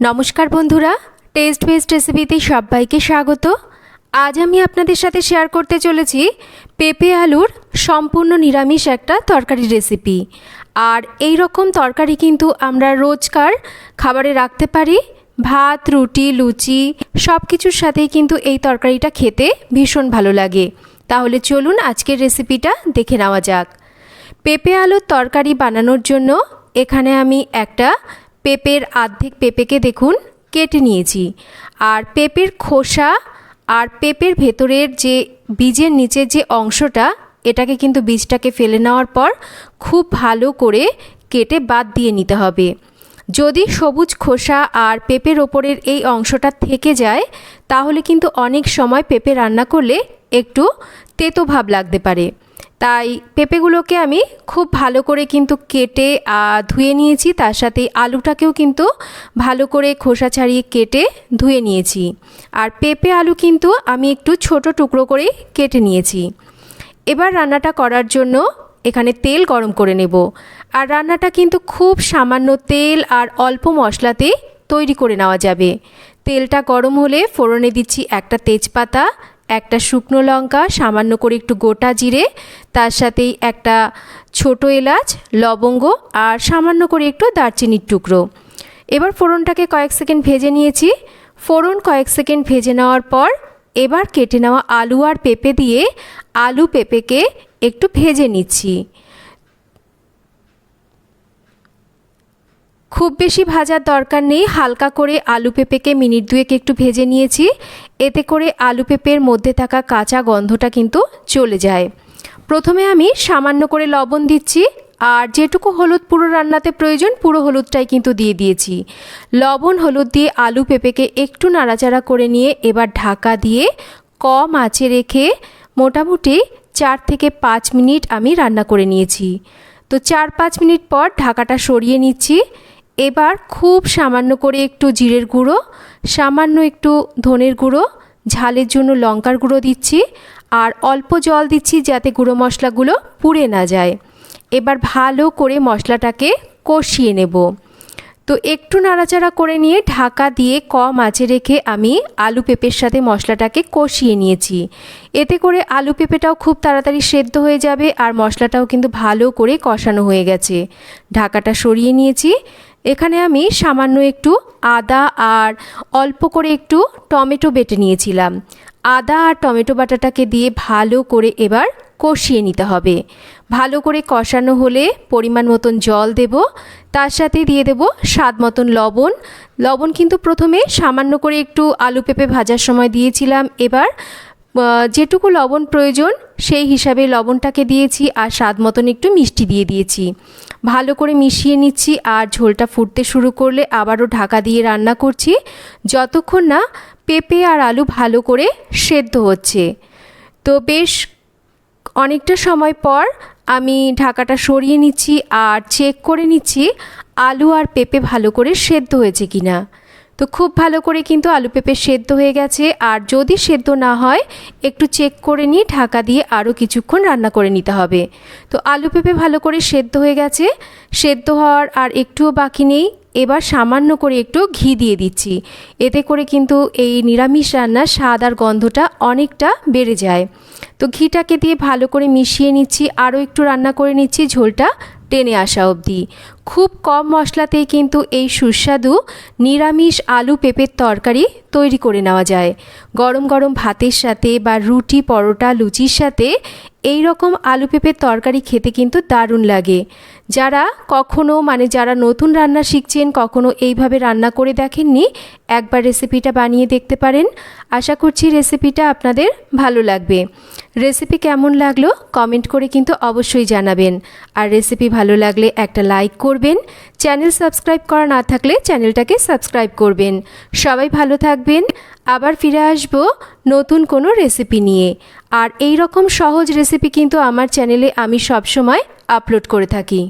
নমস্কার বন্ধুরা test best রেসিপিতে সবাইকে স্বাগত। আজ আমি আপনাদের সাথে শেয়ার করতে চলেছি পেঁপে আলুর সম্পূর্ণ নিরামিষ একটা তরকারি রেসিপি আর এই রকম তরকারি কিন্তু আমরা রোজকার খাবারে রাখতে পারি। ভাত, রুটি, লুচি সব কিছুর সাথেই কিন্তু এই তরকারিটা খেতে ভীষণ ভালো লাগে। তাহলে চলুন আজকের রেসিপিটা দেখে নেওয়া যাক। পেঁপে আলুর তরকারি বানানোর জন্য এখানে আমি একটা পেঁপের আর্ধেক পেঁপেকে দেখুন, কেটে নিয়েছি। আর পেঁপের খোসা আর পেঁপের ভেতরের যে বীজের নিচের যে অংশটা, এটাকে কিন্তু বীজটাকে ফেলে নেওয়ার পর খুব ভালো করে কেটে বাদ দিয়ে নিতে হবে। যদি সবুজ খোসা আর পেঁপের ওপরের এই অংশটা থেকে যায়, তাহলে কিন্তু অনেক সময় পেঁপে রান্না করলে একটু তেতো ভাব লাগতে পারে। তাই পেঁপেগুলোকে আমি খুব ভালো করে কিন্তু কেটে ধুয়ে নিয়েছি। তার সাথে আলুটাকেও কিন্তু ভালো করে খোসা ছাড়িয়ে কেটে ধুয়ে নিয়েছি। আর পেঁপে আলু কিন্তু আমি একটু ছোট টুকরো করে কেটে নিয়েছি। এবার রান্নাটা করার জন্য এখানে তেল গরম করে নেব। আর রান্নাটা কিন্তু খুব সামান্য তেল আর অল্প মশলাতে তৈরি করে নেওয়া যাবে। তেলটা গরম হলে ফোড়নে দিচ্ছি একটা তেজপাতা একটা শুকনো লঙ্কা, সামান্য করে একটু গোটা জিরে, তার সাথেই একটা ছোট এলাচ, লবঙ্গ আর সামান্য করে একটু দারচিনির টুকরো। এবার ফোড়নটাকে কয়েক সেকেন্ড ভেজে নিয়েছি। ফোড়ন কয়েক সেকেন্ড ভেজে নেওয়ার পর এবার কেটে নেওয়া আলু আর পেঁপে দিয়ে আলু পেঁপেকে একটু ভেজে নিচ্ছি। খুব বেশি ভাজার দরকার নেই, হালকা করে আলু পেঁপেকে মিনিট দুয়েক একটু ভেজে নিয়েছি। এতে করে আলু পেঁপের মধ্যে থাকা কাঁচা গন্ধটা কিন্তু চলে যায়। প্রথমে আমি সামান্য করে লবণ দিচ্ছি, আর যেটুকু হলুদ পুরো রান্নাতে প্রয়োজন, পুরো হলুদটাই কিন্তু দিয়ে দিয়েছি। লবণ হলুদ দিয়ে আলু পেঁপেকে একটু নাড়াচাড়া করে নিয়ে এবার ঢাকা দিয়ে কম আঁচে রেখে মোটামুটি চার থেকে পাঁচ মিনিট আমি রান্না করে নিয়েছি। তো চার পাঁচ মিনিট পর ঢাকাটা সরিয়ে নিচ্ছি। এবার খুব সামান্য করে একটু জিরের গুঁড়ো, সামান্য একটু ধনের গুঁড়ো, ঝালের জন্য লঙ্কার গুঁড়ো দিচ্ছি আর অল্প জল দিচ্ছি যাতে গুঁড়ো মশলাগুলো পুড়ে না যায়। এবার ভালো করে মশলাটাকে কষিয়ে নেব। তো একটু নাড়াচাড়া করে নিয়ে ঢাকা দিয়ে কম আঁচে রেখে আমি আলু পেঁপের সাথে মশলাটাকে কষিয়ে নিয়েছি। এতে করে আলু পেঁপেটাও খুব তাড়াতাড়ি সেদ্ধ হয়ে যাবে আর মশলাটাও কিন্তু ভালো করে কষানো হয়ে গেছে। ঢাকাটা সরিয়ে নিয়েছি। এখানে আমি সামান্য একটু আদা আর অল্প করে একটু টমেটো বেটে নিয়েছিলাম। আদা আর টমেটো বাটাটাকে দিয়ে ভালো করে এবার কষিয়ে নিতে হবে। ভালো করে কষানো হলে পরিমাণ মতন জল দেব। তার সাথে দিয়ে দেব স্বাদ মতন লবণ। লবণ কিন্তু প্রথমে সামান্য করে একটু আলু পেঁপে ভাজার সময় দিয়েছিলাম। এবার যেটুকু লবণ প্রয়োজন সেই হিসাবে লবণটাকে দিয়েছি আর স্বাদ মতন একটু মিষ্টি দিয়ে দিয়েছি। ভালো করে মিশিয়ে নিচ্ছি আর ঝোলটা ফুটতে শুরু করলে আবারও ঢাকা দিয়ে রান্না করছি। যতক্ষণ না পেঁপে আর আলু ভালো করে সেদ্ধ হচ্ছে। তো বেশ অনেকটা সময় পর আমি ঢাকাটা সরিয়ে নিচ্ছি আর চেক করে নিচ্ছি আলু আর পেঁপে ভালো করে সেদ্ধ হয়েছে কিনা। না তো খুব ভালো করে কিন্তু আলু পেঁপে সেদ্ধ হয়ে গেছে। আর যদি সেদ্ধ না হয়, একটু চেক করে নিয়ে ঢাকা দিয়ে আরও কিছুক্ষণ রান্না করে নিতে হবে। তো আলু পেঁপে ভালো করে সেদ্ধ হয়ে গেছে। সেদ্ধ হওয়ার আর একটুও বাকি নেই। এবার সামান্য করে একটু ঘি দিয়ে দিচ্ছি। এতে করে কিন্তু এই নিরামিষ রান্নার স্বাদ আর গন্ধটা অনেকটা বেড়ে যায়। তো ঘিটাকে দিয়ে ভালো করে মিশিয়ে নিচ্ছি। আরও একটু রান্না করে নিচ্ছি। ঝোলটা টেনে আসা অবধি। খুব কম মশলাতেই কিন্তু এই সুস্বাদু নিরামিষ আলু পেঁপের তরকারি তৈরি করে নেওয়া যায়। গরম গরম ভাতের সাথে বা রুটি, পরোটা, লুচির সাথে এই রকম আলু পেঁপের তরকারি খেতে কিন্তু দারুণ লাগে। যারা কখনো মানে যারা নতুন রান্না শিখছেন, কখনো এইভাবে রান্না করে দেখেননি, একবার রেসিপিটা বানিয়ে দেখতে পারেন। আশা করছি রেসিপিটা আপনাদের ভালো লাগবে। রেসিপি কেমন লাগল কমেন্ট করে কিন্তু অবশ্যই জানাবেন। আর রেসিপি ভালো লাগলে একটা লাইক করবেন। চ্যানেল সাবস্ক্রাইব করা না থাকলে চ্যানেলটাকে সাবস্ক্রাইব করবেন। সবাই ভালো থাকবেন। আবার ফিরে আসব নতুন কোনো রেসিপি নিয়ে। আর এই রকম সহজ রেসিপি কিন্তু আমার চ্যানেলে আমি সবসময় আপলোড করে থাকি।